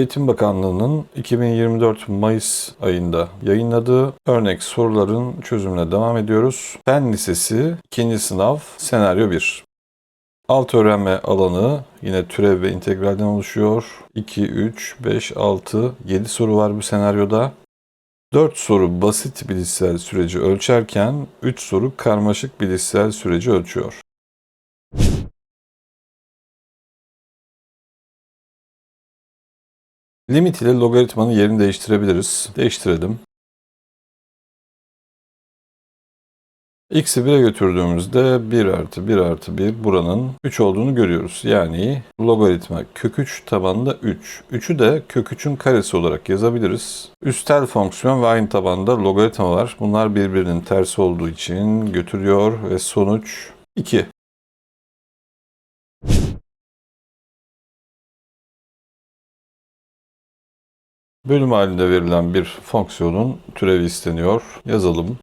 Eğitim Bakanlığı'nın 2024 Mayıs ayında yayınladığı örnek soruların çözümüne devam ediyoruz. Fen Lisesi 2. sınıf senaryo 1. Alt öğrenme alanı yine türev ve integralden oluşuyor. 2, 3, 5, 6, 7 soru var bu senaryoda. 4 soru basit bilişsel süreci ölçerken 3 soru karmaşık bilişsel süreci ölçüyor. Limit ile logaritmanın yerini değiştirebiliriz. Değiştirelim. X'i 1'e götürdüğümüzde 1 artı 1 artı 1 buranın 3 olduğunu görüyoruz. Yani logaritma kök 3 tabanında 3. 3'ü de kök 3'ün karesi olarak yazabiliriz. Üstel fonksiyon ve aynı tabanda logaritma var. Bunlar birbirinin tersi olduğu için götürüyor ve sonuç 2. Bölüm halinde verilen bir fonksiyonun türevi isteniyor. Yazalım.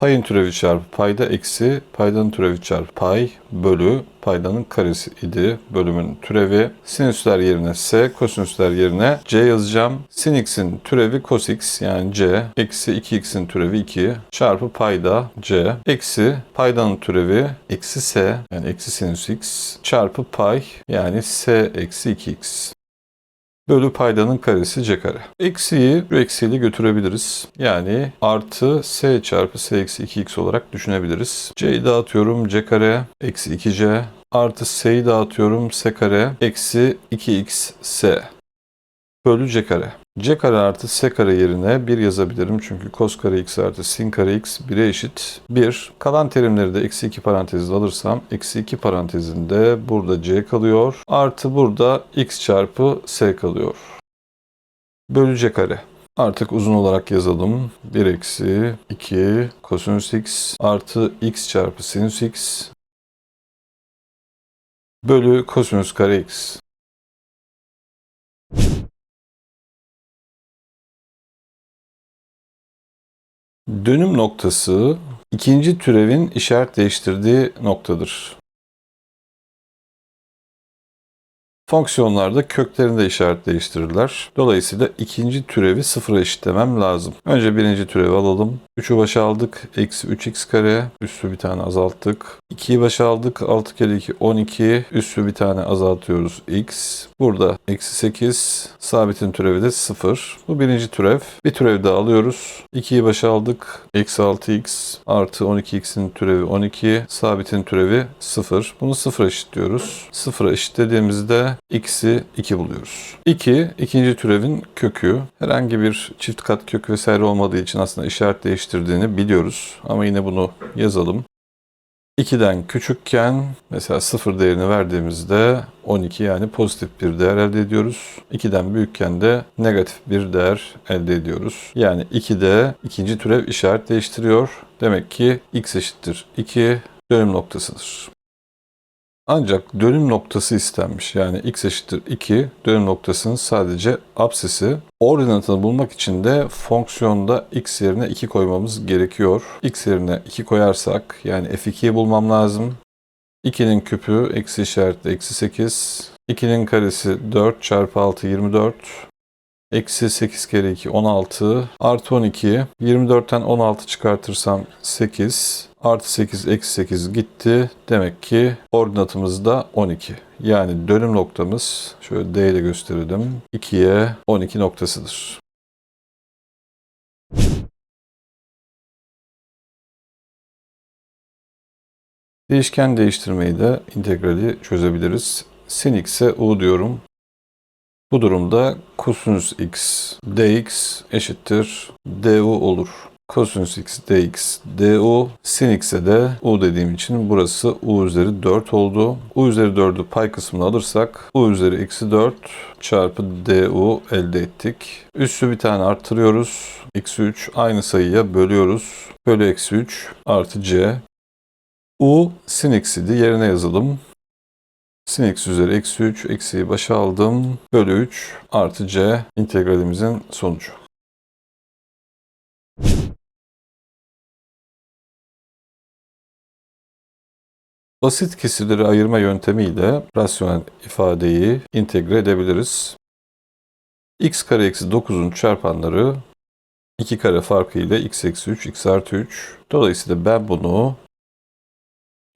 Payın türevi çarpı payda eksi paydanın türevi çarpı pay bölü paydanın karesi idi. Bölümün türevi sinüsler yerine s, kosinüsler yerine c yazacağım. Sin x'in türevi cos x yani c eksi 2x'in türevi 2 çarpı payda c eksi paydanın türevi eksi s yani eksi sinüs x çarpı pay yani s eksi 2x. Bölü paydanın karesi c kare. Eksiyi bu eksiyle götürebiliriz. Yani artı s çarpı s eksi 2x olarak düşünebiliriz. c'yi dağıtıyorum c kare eksi 2c artı s'yi dağıtıyorum s kare eksi 2x s bölü c kare. C kare artı s kare yerine 1 yazabilirim. Çünkü cos kare x artı sin kare x 1'e eşit 1. Kalan terimleri de eksi 2 parantezinde alırsam eksi 2 parantezinde burada c kalıyor. Artı burada x çarpı s kalıyor. Bölü c kare. Artık uzun olarak yazalım. 1 eksi 2 kosinüs x artı x çarpı sinüs x bölü kosinüs kare x. Dönüm noktası ikinci türevin işaret değiştirdiği noktadır. Fonksiyonlarda köklerinde işaret değiştirirler. Dolayısıyla ikinci türevi sıfıra eşitlemem lazım. Önce birinci türevi alalım. 3'ü başa aldık. Eksi 3x kare. Üssü bir tane azalttık. 2'yi başa aldık. 6 kere 2 12. Üssü bir tane azaltıyoruz. x. Burada eksi 8. Sabitin türevi de 0. Bu birinci türev. Bir türev daha alıyoruz. 2'yi başa aldık. Eksi 6x artı 12x'in türevi 12. Sabitin türevi 0. Bunu 0'a eşitliyoruz. 0'a eşitlediğimizde x'i 2 buluyoruz. 2 ikinci türevin kökü. Herhangi bir çift kat kök vesaire olmadığı için aslında işaret değiştirdiğini biliyoruz. Ama yine bunu yazalım. 2'den küçükken mesela 0 değerini verdiğimizde 12 yani pozitif bir değer elde ediyoruz. 2'den büyükken de negatif bir değer elde ediyoruz. Yani 2'de ikinci türev işaret değiştiriyor. Demek ki x eşittir 2 dönüm noktasıdır. Ancak dönüm noktası istenmiş. Yani x eşittir 2 dönüm noktasının sadece apsisi. Ordinatını bulmak için de fonksiyonda x yerine 2 koymamız gerekiyor. x yerine 2 koyarsak yani f2'yi bulmam lazım. 2'nin küpü eksi işaretli eksi 8. 2'nin karesi 4 çarpı 6 24. Eksi 8 kere 2 16 artı 12 24'ten 16 çıkartırsam 8 artı 8 eksi 8 gitti. Demek ki ordinatımız da 12. Yani dönüm noktamız şöyle D ile gösterelim. 2'ye 12 noktasıdır. Değişken değiştirmeyi de integrali çözebiliriz. Sin x'e u diyorum. Bu durumda kosinüs x dx eşittir du olur. Kosinüs x dx du sin x'e de u dediğim için burası u üzeri 4 oldu. u üzeri 4'ü pay kısmına alırsak u üzeri eksi 4 çarpı du elde ettik. Üssü bir tane arttırıyoruz. Eksi 3 aynı sayıya bölüyoruz. Bölü eksi 3 artı c. u sin x'idi yerine yazalım. Sin eksi üzeri eksi 3 eksiği başa aldım. Bölü 3 artı c integralimizin sonucu. Basit kesirleri ayırma yöntemiyle rasyonel ifadeyi integre edebiliriz. x kare eksi 9'un çarpanları 2 kare farkı ile x eksi 3, x artı 3. Dolayısıyla ben bunu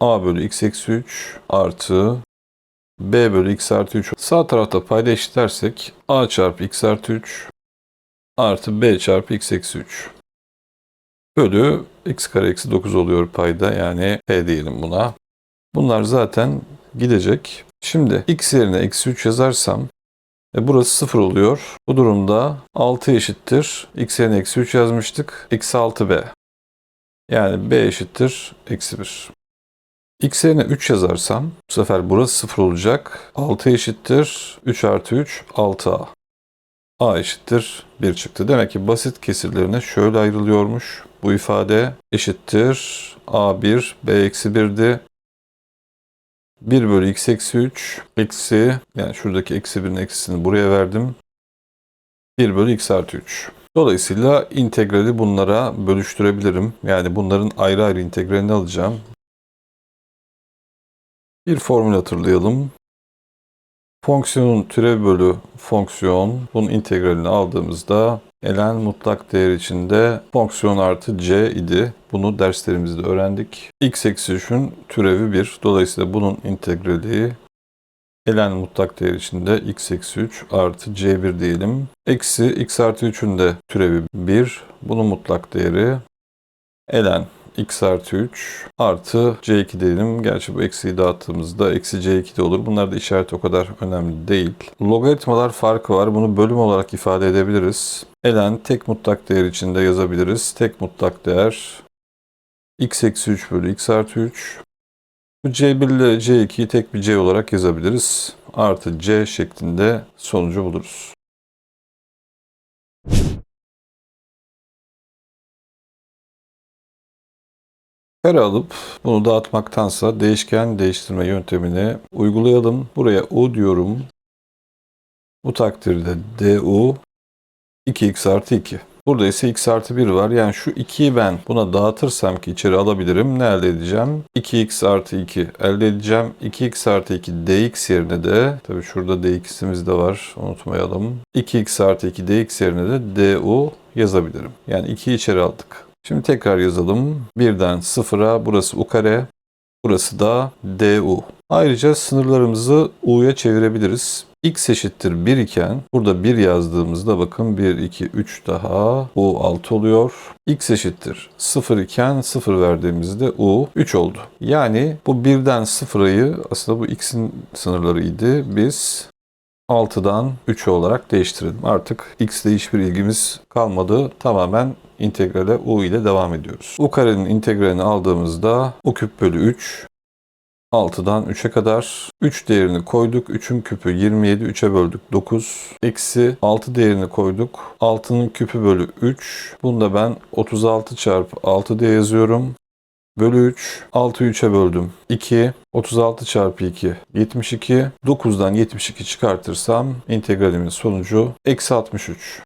a bölü x eksi 3 artı b bölü x artı 3 sağ tarafta payda eşitlersek a çarpı x artı 3 artı b çarpı x eksi 3 bölü x kare eksi 9 oluyor payda yani p diyelim buna. Bunlar zaten gidecek. Şimdi x yerine eksi 3 yazarsam e burası 0 oluyor. Bu durumda 6 eşittir. x yerine eksi 3 yazmıştık. Eksi 6b. Yani b eşittir eksi 1. x yerine 3 yazarsam bu sefer burası 0 olacak. 6 eşittir. 3 artı 3 6a. a eşittir 1 çıktı. Demek ki basit kesirlerine şöyle ayrılıyormuş. Bu ifade eşittir. a1 b eksi 1'di. 1 bölü x eksi 3 eksi yani şuradaki eksi 1'in eksisini buraya verdim. 1 bölü x artı 3. Dolayısıyla integrali bunlara bölüştürebilirim. Yani bunların ayrı ayrı integralini alacağım. Bir formül hatırlayalım. Fonksiyonun türev bölü fonksiyon bunun integralini aldığımızda ln mutlak değer içinde fonksiyon artı c idi. Bunu derslerimizde öğrendik. x eksi 3'ün türevi 1. Dolayısıyla bunun integrali ln mutlak değer içinde x eksi 3 artı c1 diyelim. Eksi x artı 3'ün de türevi 1. Bunun mutlak değeri ln x artı 3 artı c2 diyelim. Gerçi bu eksiyi dağıttığımızda eksi c2 de olur. Bunlar da işareti o kadar önemli değil. Logaritmalar farkı var. Bunu bölüm olarak ifade edebiliriz. ln tek mutlak değer içinde yazabiliriz. Tek mutlak değer x eksi 3 bölü x artı 3. Bu c1 ile c2'yi tek bir c olarak yazabiliriz. Artı c şeklinde sonucu buluruz. Kare alıp bunu dağıtmaktansa değişken değiştirme yöntemini uygulayalım. Buraya u diyorum. Bu takdirde du 2x artı 2. Burada ise x artı 1 var. Yani şu 2'yi ben buna dağıtırsam ki içeri alabilirim. Ne elde edeceğim? 2x artı 2 elde edeceğim. 2x artı 2 dx yerine de tabi şurada dx'imiz de var unutmayalım. 2x artı 2 dx yerine de du yazabilirim. Yani 2'yi içeri aldık. Şimdi tekrar yazalım. Birden sıfıra burası u kare. Burası da du. Ayrıca sınırlarımızı u'ya çevirebiliriz. x eşittir 1 iken burada 1 yazdığımızda bakın 1, 2, 3 daha u 6 oluyor. x eşittir 0 iken 0 verdiğimizde u 3 oldu. Yani bu 1'den 0'ayı aslında bu x'in sınırlarıydı. Biz 6'dan 3 olarak değiştirelim. Artık x ile hiçbir ilgimiz kalmadı. Tamamen integrale u ile devam ediyoruz. u karenin integralini aldığımızda u küp bölü 3 6'dan 3'e kadar 3 değerini koyduk. 3'ün küpü 27, 3'e böldük 9. Eksi 6 değerini koyduk. 6'nın küpü bölü 3. Bunu da ben 36 çarpı 6 diye yazıyorum. Bölü 3. 6'yı 3'e böldüm. 2. 36 çarpı 2. 72. 9'dan 72 çıkartırsam integralimin sonucu eksi 63.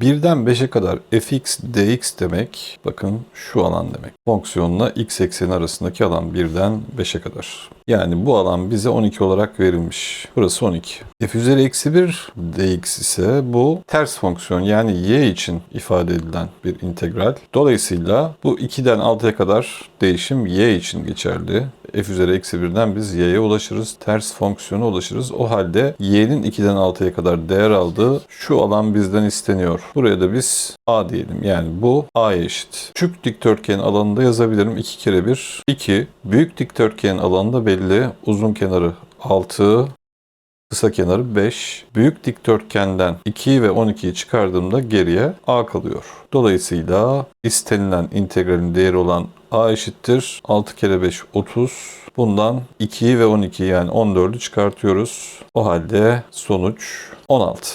Birden 5'e kadar fx dx demek bakın şu alan demek. Fonksiyonla x ekseni arasındaki alan birden 5'e kadar. Yani bu alan bize 12 olarak verilmiş. Burası 12. f üzeri eksi 1 dx ise bu ters fonksiyon yani y için ifade edilen bir integral. Dolayısıyla bu 2'den 6'ya kadar değişim y için geçerli. F üzeri eksi 1'den biz y'ye ulaşırız. Ters fonksiyona ulaşırız. O halde y'nin 2'den 6'ya kadar değer aldığı şu alan bizden isteniyor. Buraya da biz a diyelim. Yani bu a'ya eşit. Küçük dikdörtgen alanında yazabilirim. 2 kere 1 2. Büyük dikdörtgen alanında belli. Uzun kenarı 6, kısa kenarı 5. Büyük dikdörtgenden 2 ve 12'yi çıkardığımda geriye a kalıyor. Dolayısıyla istenilen integralin değeri olan a eşittir. 6 kere 5 30. Bundan 2'yi ve 12'yi yani 14'ü çıkartıyoruz. O halde sonuç 16.